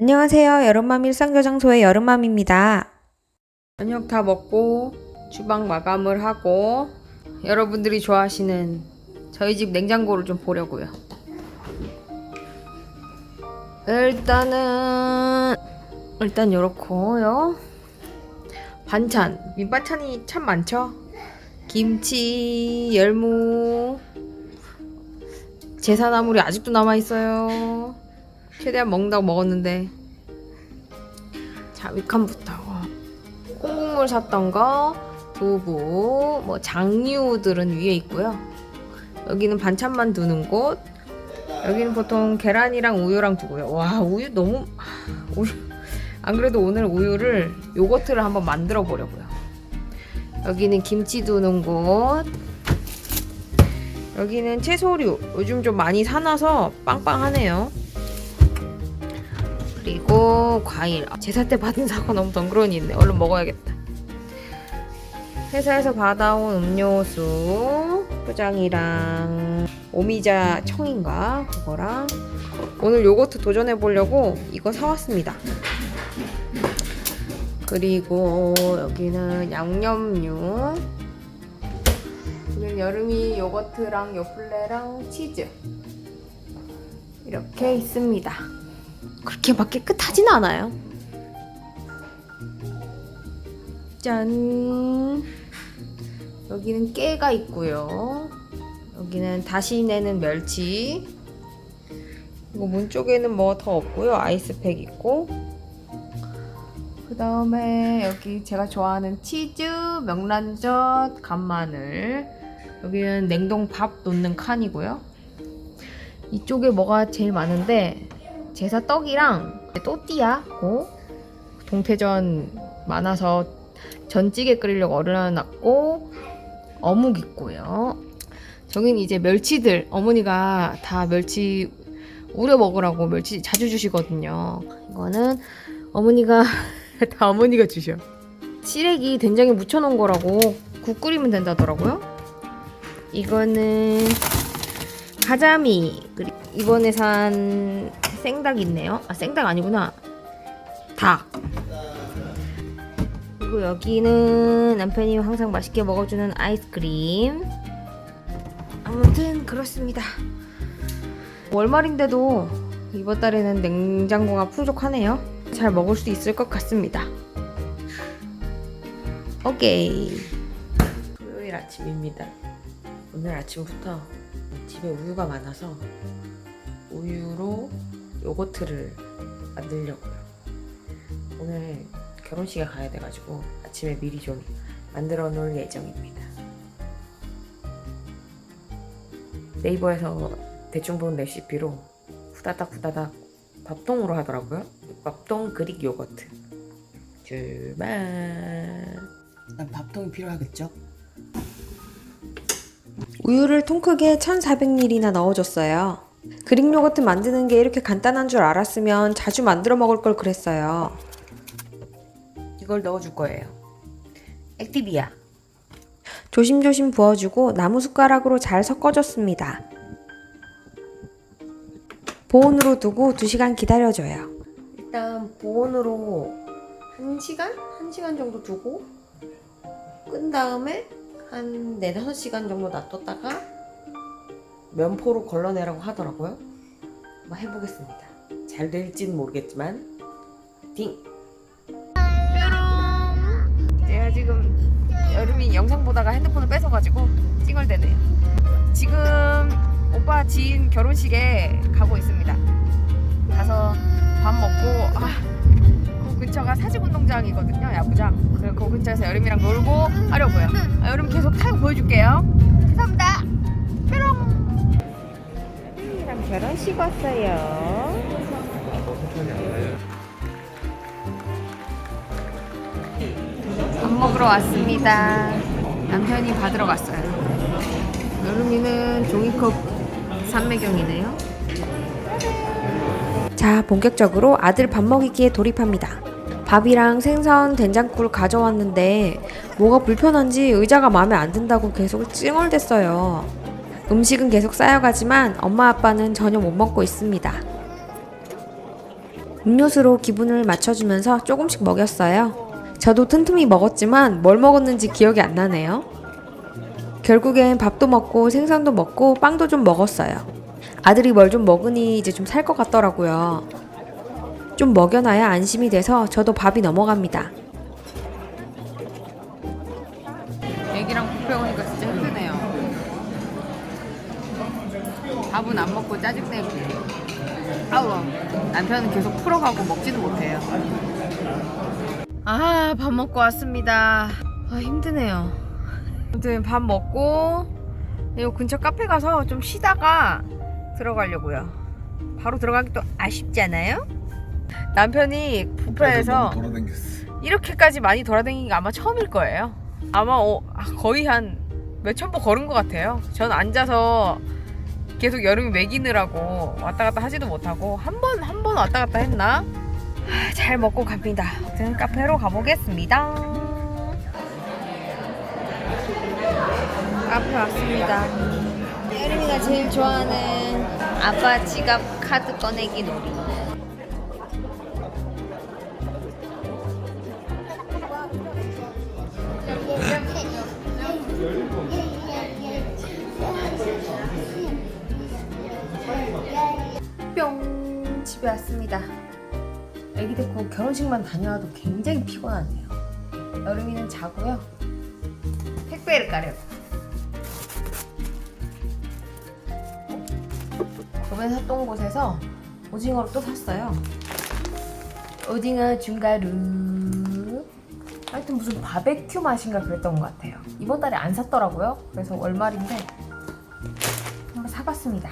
안녕하세요. 여름맘 일상저장소의 여름맘입니다. 저녁 다 먹고 주방 마감을 하고 여러분들이 좋아하시는 저희 집 냉장고를 좀 보려고요. 일단은 일단 요렇고요. 반찬 밑반찬이 참 많죠. 김치, 열무, 제사나물이 아직도 남아 있어요. 최대한 먹는다고 먹었는데. 자 위칸부터. 콩국물 샀던 거 두부 뭐 장류들은 위에 있고요. 여기는 반찬만 두는 곳. 여기는 보통 계란이랑 우유랑 두고요. 와 우유 너무 우유. 안 그래도 오늘 우유를 요거트를 한번 만들어 보려고요. 여기는 김치 두는 곳. 여기는 채소류. 요즘 좀 많이 사놔서 빵빵하네요 그리고 과일. 아, 제사 때 받은 사과 너무 덩그러니 있네. 얼른 먹어야겠다. 회사에서 받아온 음료수 포장이랑 오미자 청인가? 그거랑 오늘 요거트 도전해 보려고 이거 사왔습니다. 그리고 여기는 양념류. 오늘 여름이 요거트랑 요플레랑 치즈. 이렇게 있습니다 그렇게 막 깨끗하진 않아요. 짠. 여기는 깨가 있고요. 여기는 다시 내는 멸치. 이거 문 쪽에는 뭐 더 없고요. 아이스팩 있고. 그 다음에 여기 제가 좋아하는 치즈, 명란젓, 간마늘. 여기는 냉동 밥 놓는 칸이고요. 이쪽에 뭐가 제일 많은데 제사 떡이랑 또띠아고 동태전 많아서 전찌개 끓이려고 얼려놨고 어묵 있고요. 저긴 이제 멸치들 어머니가 다 멸치 우려 먹으라고 멸치 자주 주시거든요. 이거는 어머니가 다 어머니가 주셔. 시래기 된장에 묻혀놓은 거라고 국 끓이면 된다더라고요. 이거는 가자미 그리고 이번에 산 생닭 있네요. 아 생닭 아니구나. 닭. 그리고 여기는 남편이 항상 맛있게 먹어주는 아이스크림. 아무튼 그렇습니다. 월말인데도 이번 달에는 냉장고가 풍족하네요. 잘 먹을 수 있을 것 같습니다. 오케이. 토요일 아침입니다. 오늘 아침부터 집에 우유가 많아서 우유로 요거트를 만들려고요. 오늘 결혼식에 가야 돼가지고 아침에 미리 좀 만들어 놓을 예정입니다. 네이버에서 대충 본 레시피로 후다닥 후다닥 밥통으로 하더라고요. 밥통 그릭 요거트. 출발. 일단 밥통이 필요하겠죠? 우유를 통 크게 1400ml나 넣어줬어요. 그릭 요거트 만드는 게 이렇게 간단한 줄 알았으면 자주 만들어 먹을 걸 그랬어요. 이걸 넣어줄 거예요. 액티비아. 조심조심 부어주고 나무 숟가락으로 잘 섞어줬습니다. 보온으로 두고 2시간 기다려줘요. 일단 보온으로 1시간? 1시간 정도 두고 끈 다음에 한 4, 5시간 정도 놔뒀다가 면포로 걸러내라고 하더라고요. 한번 해보겠습니다. 잘 될지는 모르겠지만 띵! 제가 지금 여름이 영상 보다가 핸드폰을 뺏어가지고 찡얼대네요. 지금 오빠 지인 결혼식에 가고 있습니다. 가서 밥 먹고 아, 그 근처가 사직운동장이거든요, 야구장. 그래서 그 근처에서 여름이랑 놀고 하려고요. 아, 여름 계속 타고 보여줄게요. 결혼식 왔어요. 밥 먹으러 왔습니다. 남편이 받으러 갔어요. 여름이는 종이컵 삼매경이네요. 자, 본격적으로 아들 밥 먹이기에 돌입합니다. 밥이랑 생선, 된장국을 가져왔는데 뭐가 불편한지 의자가 마음에 안 든다고 계속 찡얼댔어요. 음식은 계속 쌓여가지만 엄마 아빠는 전혀 못 먹고 있습니다. 음료수로 기분을 맞춰주면서 조금씩 먹였어요. 저도 틈틈이 먹었지만 뭘 먹었는지 기억이 안 나네요. 결국엔 밥도 먹고 생선도 먹고 빵도 좀 먹었어요. 아들이 뭘 좀 먹으니 이제 좀 살 것 같더라고요. 좀 먹여놔야 안심이 돼서 저도 밥이 넘어갑니다. 먹고 짜증내고. 아우 남편은 계속 풀어가고 먹지도 못해요. 아 밥 먹고 왔습니다. 아 힘드네요. 아무튼 밥 먹고 이 근처 카페 가서 좀 쉬다가 들어가려고요. 바로 들어가기 또 아쉽잖아요. 남편이 돌아다녔어. 이렇게까지 많이 돌아다니는 게 아마 처음일 거예요. 아마 어, 아, 거의 한 몇천 보 걸은 것 같아요. 전 앉아서 계속 여름이 먹이느라고 왔다 갔다 하지도 못하고 한 번 한 번 왔다 갔다 했나? 하, 잘 먹고 갑니다. 아무튼 카페로 가보겠습니다. 카페 왔습니다. 여름이가 제일 좋아하는 아빠 지갑 카드 꺼내기 놀이. 집에 왔습니다. 애기 데리고 결혼식만 다녀와도 굉장히 피곤하네요. 여름이는 자고요. 택배를 까려고. 저번에 샀던 곳에서 오징어를 또 샀어요. 오징어 중가루. 하여튼 무슨 바베큐 맛인가 그랬던 것 같아요. 이번 달에 안 샀더라고요. 그래서 월말인데 한번 사봤습니다.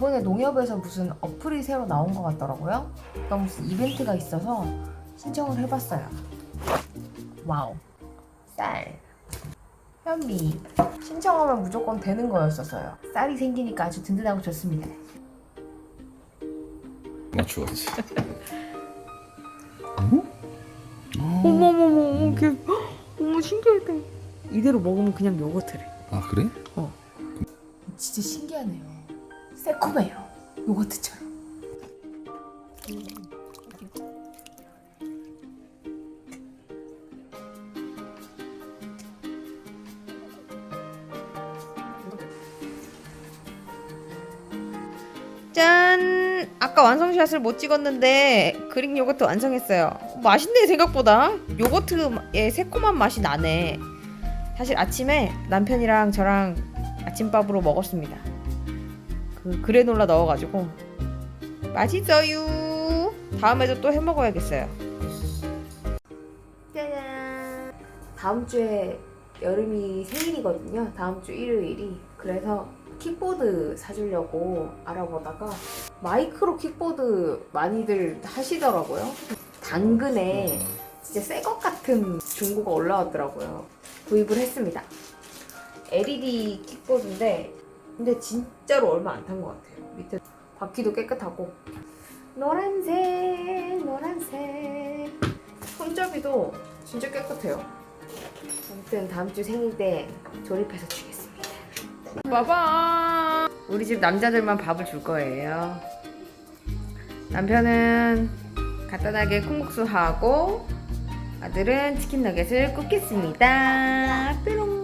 이번에 농협에서 무슨 어플이 새로 나온 것 같더라고요. 또 무슨 이벤트가 있어서 신청을 해봤어요. 와우. 쌀. 현미. 신청하면 무조건 되는 거였어서요. 쌀이 생기니까 아주 든든하고 좋습니다. 맞추었지. 어머머머, 걔, 어머 신기하다. 이대로 먹으면 그냥 요거트래. 아 그래? 진짜 신기하네요. 새콤해요. 요거트처럼. 짠! 아까 완성샷을 못 찍었는데 그릭 요거트 완성했어요. 맛있네 생각보다. 요거트의 새콤한 맛이 나네. 사실 아침에 남편이랑 저랑 아침밥으로 먹었습니다. 그 그래놀라 넣어가지고 맛있어요. 다음에도 또 해 먹어야겠어요. 짜잔. 다음 주에 여름이 생일이거든요. 다음 주 일요일이. 그래서 킥보드 사주려고 알아보다가 마이크로 킥보드 많이들 하시더라고요. 당근에 진짜 새 것 같은 중고가 올라왔더라고요. 구입을 했습니다. LED 킥보드인데 근데 진짜로 얼마 안 탄 것 같아요. 밑에 바퀴도 깨끗하고 노란색 노란색 손잡이도 진짜 깨끗해요. 아무튼 다음 주 생일 때 조립해서 주겠습니다. 봐봐. 우리 집 남자들만 밥을 줄 거예요. 남편은 간단하게 콩국수 하고 아들은 치킨 너겟을 굽겠습니다. 뾰롱.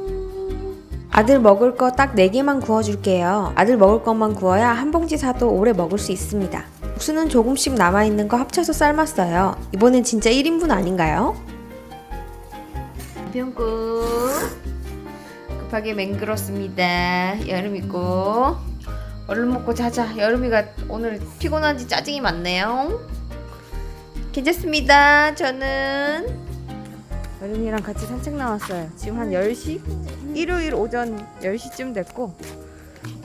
아들 먹을 거 딱 4개만 구워줄게요. 아들 먹을 것만 구워야 한 봉지 사도 오래 먹을 수 있습니다. 국수는 조금씩 남아있는 거 합쳐서 삶았어요. 이번엔 진짜 1인분 아닌가요? 병국 급하게 맹글었습니다. 여름이고 얼른 먹고 자자. 여름이가 오늘 피곤한지 짜증이 많네요. 괜찮습니다. 저는 여름이랑 같이 산책 나왔어요. 지금 한 10시? 일요일 오전 10시쯤 됐고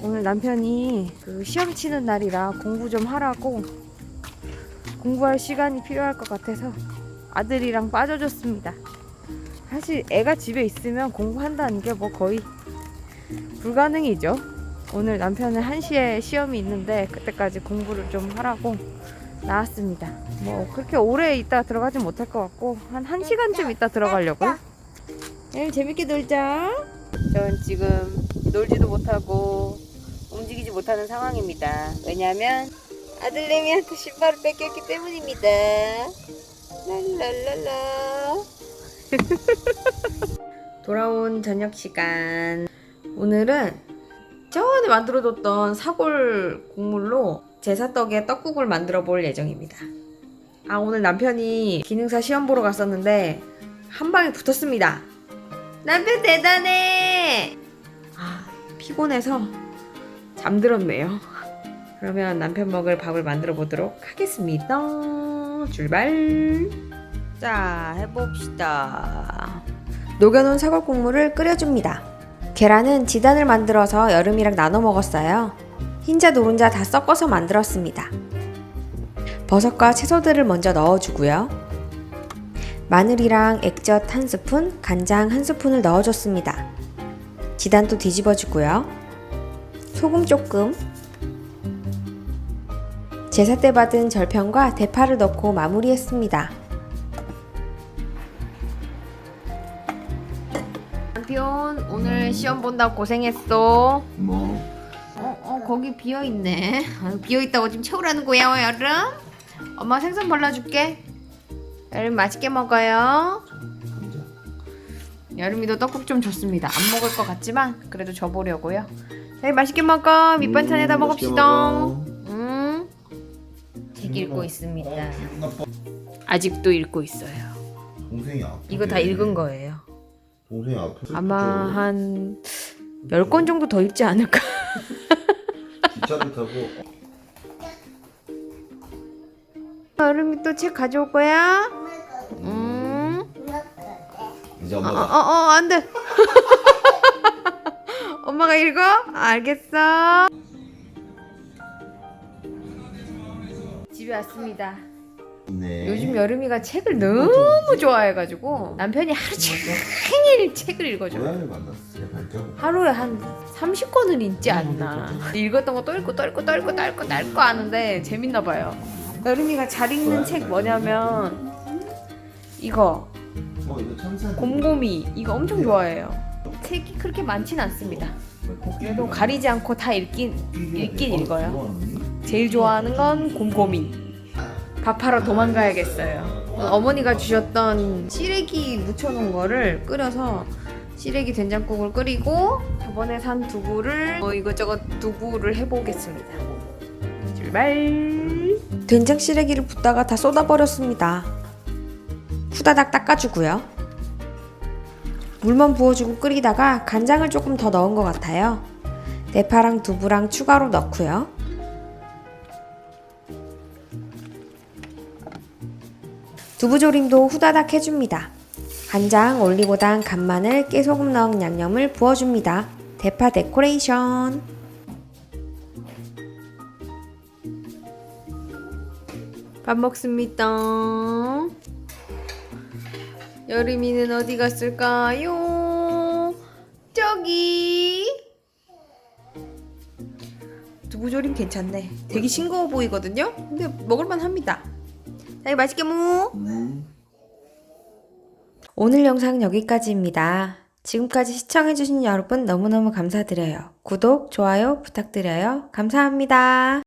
오늘 남편이 그 시험 치는 날이라 공부 좀 하라고 공부할 시간이 필요할 것 같아서 아들이랑 빠져줬습니다. 사실 애가 집에 있으면 공부한다는 게 뭐 거의 불가능이죠. 오늘 남편은 1시에 시험이 있는데 그때까지 공부를 좀 하라고 나왔습니다. 뭐 그렇게 오래 있다 들어가진 못할 것 같고 한 1시간쯤 있다 들어가려고요. 내일 재밌게 놀자. 전 지금 놀지도 못하고 움직이지 못하는 상황입니다. 왜냐하면 아들내미한테 신발을 뺏겼기 때문입니다. 랄랄랄라. 돌아온 저녁 시간. 오늘은 전에 만들어뒀던 사골 국물로 제사떡에 떡국을 만들어 볼 예정입니다. 아, 오늘 남편이 기능사 시험 보러 갔었는데 한 방에 붙었습니다. 남편 대단해! 아, 피곤해서 잠들었네요. 그러면 남편 먹을 밥을 만들어 보도록 하겠습니다. 출발! 자, 해봅시다. 녹여놓은 사골 국물을 끓여줍니다. 계란은 지단을 만들어서 여름이랑 나눠 먹었어요. 흰자, 노른자 다 섞어서 만들었습니다. 버섯과 채소들을 먼저 넣어주고요. 마늘이랑 액젓 한 스푼, 간장 한 스푼을 넣어줬습니다. 지단도 뒤집어주고요. 소금 조금, 제사 때 받은 절편과 대파를 넣고 마무리했습니다. 남편 오늘 시험 본다고 고생했어. 뭐 어, 어 거기 비어 있네. 비어 있다고 지금 채우라는 거야, 어, 여름? 엄마 생선 발라줄게. 여름 맛있게 먹어요. 여름이도 떡국 좀 줬습니다. 안 먹을 것 같지만 그래도 줘보려고요. 네, 맛있게 먹어. 밑반찬에다 음, 먹읍시다. 음. 책 읽고 어, 있습니다. 나빠. 아직도 읽고 있어요. 동생이 아프 이거 다 읽은 거예요. 동생이 아프 아마 한 10권 정도 더 읽지 않을까? 기차를 타고 여름이 또 책 가져올 거야? 음. 이제 어, 어, 엄마가 어, 안 돼. 엄마가 읽어? 알겠어. 집에 왔습니다. 네. 요즘 여름이가 책을 너무 좋아해가지고 남편이 하루 종일 책을 읽어줘요. 고양이를 만났어요 발자국 하루에 한 30권은 읽지 않나. 읽었던 거 또 읽고 또 읽고 또 읽고 또 읽고 또 읽고 하는데 재밌나 봐요. 여름이가 잘 읽는 책 뭐냐면 이거 어 이거 곰곰이 이거 엄청 좋아해요. 책이 그렇게 많진 않습니다. 그래도 가리지 않고 다 읽긴 읽긴 읽어요. 제일 좋아하는 건 곰곰이. 밥하러 도망가야겠어요. 어머니가 주셨던 시래기 무쳐놓은 거를 끓여서 시래기 된장국을 끓이고 저번에 산 두부를 뭐 이것저것 두부를 해보겠습니다. 출발. 된장 시래기를 붓다가 다 쏟아버렸습니다. 후다닥 닦아주고요. 물만 부어주고 끓이다가 간장을 조금 더 넣은 것 같아요. 대파랑 두부랑 추가로 넣고요. 두부조림도 후다닥 해줍니다. 간장, 올리고당, 간마늘, 깨소금 넣은 양념을 부어줍니다. 대파 데코레이션. 밥 먹습니다. 여름이는 어디 갔을까요? 저기. 두부조림 괜찮네. 되게 싱거워 보이거든요. 근데 먹을만 합니다. 자, 맛있게 먹. 음. 오늘 영상 여기까지입니다. 지금까지 시청해주신 여러분 너무너무 감사드려요. 구독, 좋아요 부탁드려요. 감사합니다.